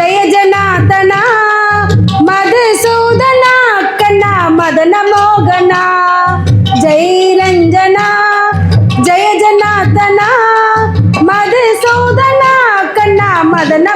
జయ జనాతన మధుసూదన కన్న మదన మోగన. జై రంజన జయ జనాతన మధుసూదన కన్న మదన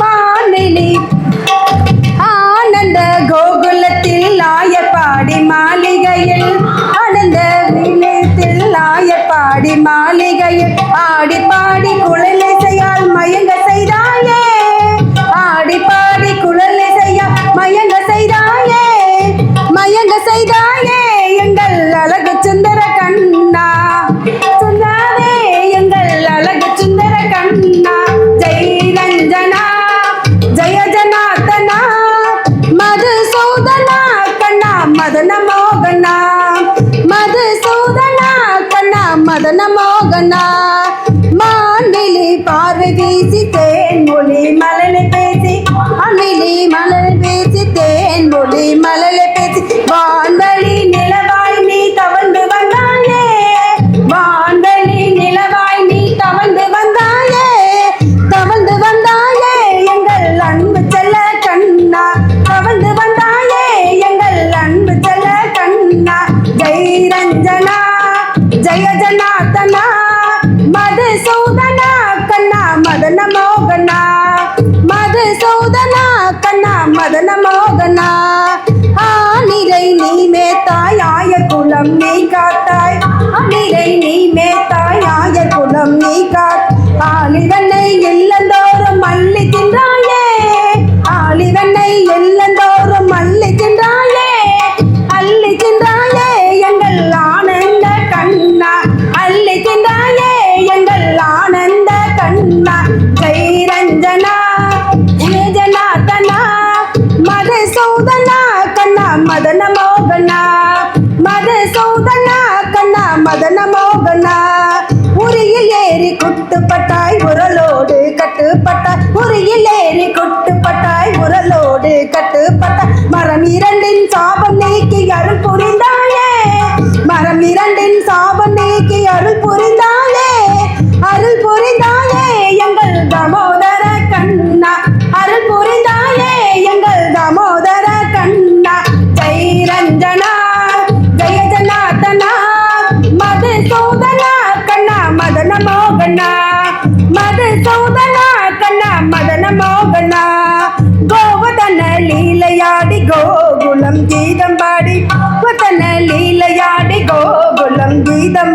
மானினி. ஆனந்த கோகுலத்தில் ஆயப்பாடி மாளிகையில் ஆனந்த வினத்தில் ஆயப்பாடி மாளிகையில் ஆடி கண்ணா. மாநிலி பார்வை வீசி தேன் மொழி மலலை பேசி. அணிலி மலலை பேசி தேன் மொழி மலலை பேசி. வான்வழி நிலவாய் நீ தவழ்ந்து வந்தாயே. வான்வழி நிலவாய் நீ தவழ்ந்து வந்தாயே. தவழ்ந்து வந்தாயே எங்கள் அன்பு செல்ல கண்ணா. தவழ்ந்து வந்தாயே எங்கள் அன்பு செல்ல கண்ணா. ஜெய் ரஞ்சனா. ஜெய ஜனார்தனா மதுசூதனா கண்ணா மதன மோகனா. மதுசூதனா கண்ணா மதன மோகனா. ஆனிரை நீ மேத்தாய் ஆய குலம் நீ காத்தாய். ஆனிரை நீ மேத்தாய் ஆய குலம் நீ காத் ஆலிவனை மதுசூதனா கண்ணா மதன மோகனா மதுசூதனா கண்ணா மதன மோகனா உரியில் ஏறி குட்டுப்பட்டாய் உரலோடு கட்டுப்பட்டாய் உரியில் ஏறி குட்டுப்பட்டாய் உரலோடு கட்டுப்பட்டாய் மரம் இரண்டின் சாபம் நீக்கி அருள் புரிந்த Tâm